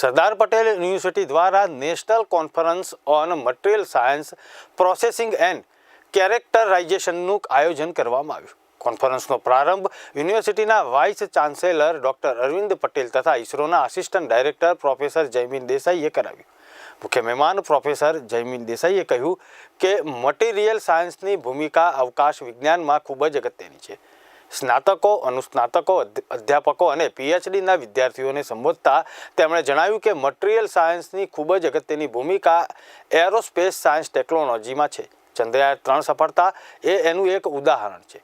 સરદાર Patel university દ્વારા national conference on material science processing and કેરેક્ટરાઇઝેશનનું આયોજન કરવામાં આવ્યું. કોન્ફરન્સનો પ્રારંભ યુનિવર્સિટીના vice chancellor doctor Arvind Patel તથા ઇસરોના આસિસ્ટન્ટ ડાયરેક્ટર પ્રોફેસર જયમીન દેસાઈએ કરાવ્યું. મુખ્ય મહેમાન પ્રોફેસર જયમીન દેસાઈએ કહ્યું કે મટીરિયલ સાયન્સની ભૂમિકા અવકાશ વિજ્ઞાનમાં ખૂબ જ અગત્યની છે. સ્નાતકો અનુસ્નાતકો અધ્ય- અધ્યાપકો અને પીએચડીના વિદ્યાર્થીઓને સંબોધતા તેમણે જણાવ્યું કે મટીરિયલ સાયન્સની ખૂબ જ અગત્યની ભૂમિકા એરોસ્પેસ સાયન્સ ટેકનોલોજીમાં છે. ચંદ્રયાન ત્રણ સફળતા એ એનું એક ઉદાહરણ છે.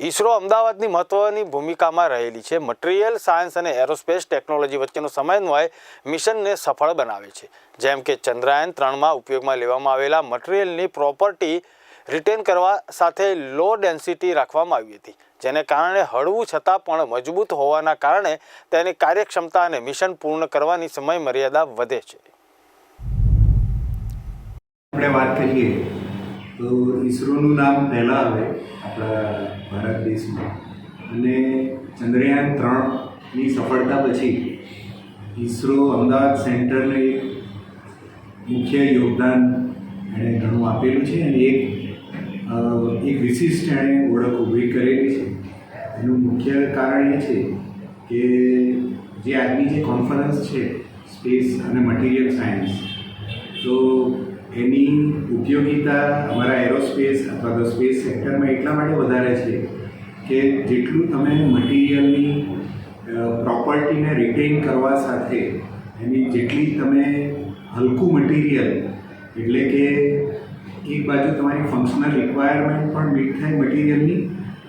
ઈસરો અમદાવાદની મહત્વની ભૂમિકામાં રહેલી છે. મટીરિયલ સાયન્સ અને એરોસ્પેસ ટેકનોલોજી વચ્ચેનો સમન્વય મિશનને સફળ બનાવે છે. જેમ કે ચંદ્રયાન ત્રણમાં ઉપયોગમાં લેવામાં આવેલા મટીરિયલની પ્રોપર્ટી રિટેન કરવા સાથે લો ડેન્સિટી રાખવામાં આવી હતી, જેને કારણે હળવું છતાં પણ મજબૂત હોવાના કારણે તેની કાર્યક્ષમતા અને મિશન પૂર્ણ કરવાની સમય મર્યાદા વધે છે. આપણે વાત કરીએ, તો ઈસરોનું નામ પહેલાં આવે આપણા ભારત દેશમાં, અને ચંદ્રયાન ત્રણની સફળતા પછી ઈસરો અમદાવાદ સેન્ટરને એક મુખ્ય યોગદાન એણે ઘણું આપેલું છે, અને એક એક વિશિષ્ટ એણે ઓળખ ઊભી કરેલી છે. એનું મુખ્ય કારણ એ છે કે જે આજની જે કોન્ફરન્સ છે સ્પેસ અને મટીરિયલ સાયન્સ તો એની ઉપયોગિતા અમારા એરોસ્પેસ અથવા તો સ્પેસ સેક્ટરમાં એટલા માટે વધારે છે કે જેટલું તમે મટીરિયલની પ્રોપર્ટીને રિટેન કરવા સાથે એની જેટલી તમે હલકું મટીરિયલ એટલે કે એક બાજુ તમારી ફંક્શનલ રિક્વાયરમેન્ટ પણ મીટ થાય મટીરિયલની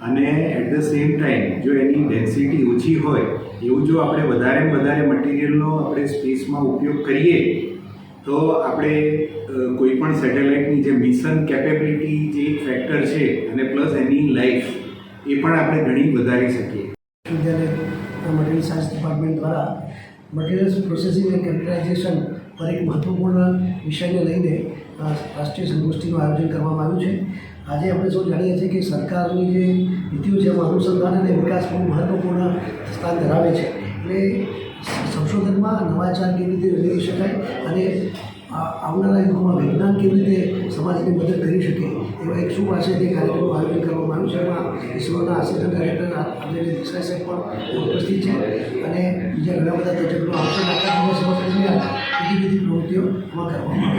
અને એટ ધ સેમ ટાઈમ જો એની ડેન્સિટી ઓછી હોય, એવું જો આપણે વધારે વધારે મટીરિયલનો આપણે સ્પેસમાં ઉપયોગ કરીએ, તો આપણે કોઈ પણ સેટેલાઇટની જે મિશન કેપેબિલિટી જે ફેક્ટર છે અને પ્લસ એની લાઈફ એ પણ આપણે ઘણી વધારી શકીએ. વિદ્યાલય મટીરિયલ સાયન્સ ડિપાર્ટમેન્ટ દ્વારા મટીરિયલ્સ પ્રોસેસિંગ એન્ડ કેપિટલાઇઝેશન પર એક મહત્વપૂર્ણ વિષયને લઈને રાષ્ટ્રીય સંગોષ્ઠીનું આયોજન કરવામાં આવ્યું છે. આજે આપણે સૌ જાણીએ છીએ કે સરકારની જે નીતિઓ છે, એમાં અનુસંધાન અને વિકાસ બહુ મહત્વપૂર્ણ સ્થાન ધરાવે છે. એટલે સંશોધનમાં નવાચાર કેવી રીતે ઉમેરી શકાય અને આવનારા યુગમાં વિજ્ઞાન કેવી રીતે સમાજની મદદ કરી શકે એવા એક શું પાસે તે કાર્યક્રમનું આયોજન કરવામાં આવ્યું છે? એમાં ઈસરોના આસિસ્ટન્ટ ડાયરેક્ટર આદરણીય દીક્ષા સાહેબ પણ ઉપસ્થિત છે અને যে ব্যবস্থা যেগুলো আসছে ডাক্তার সমস্যা পৃথিবীতে প্রভৃতিও আমার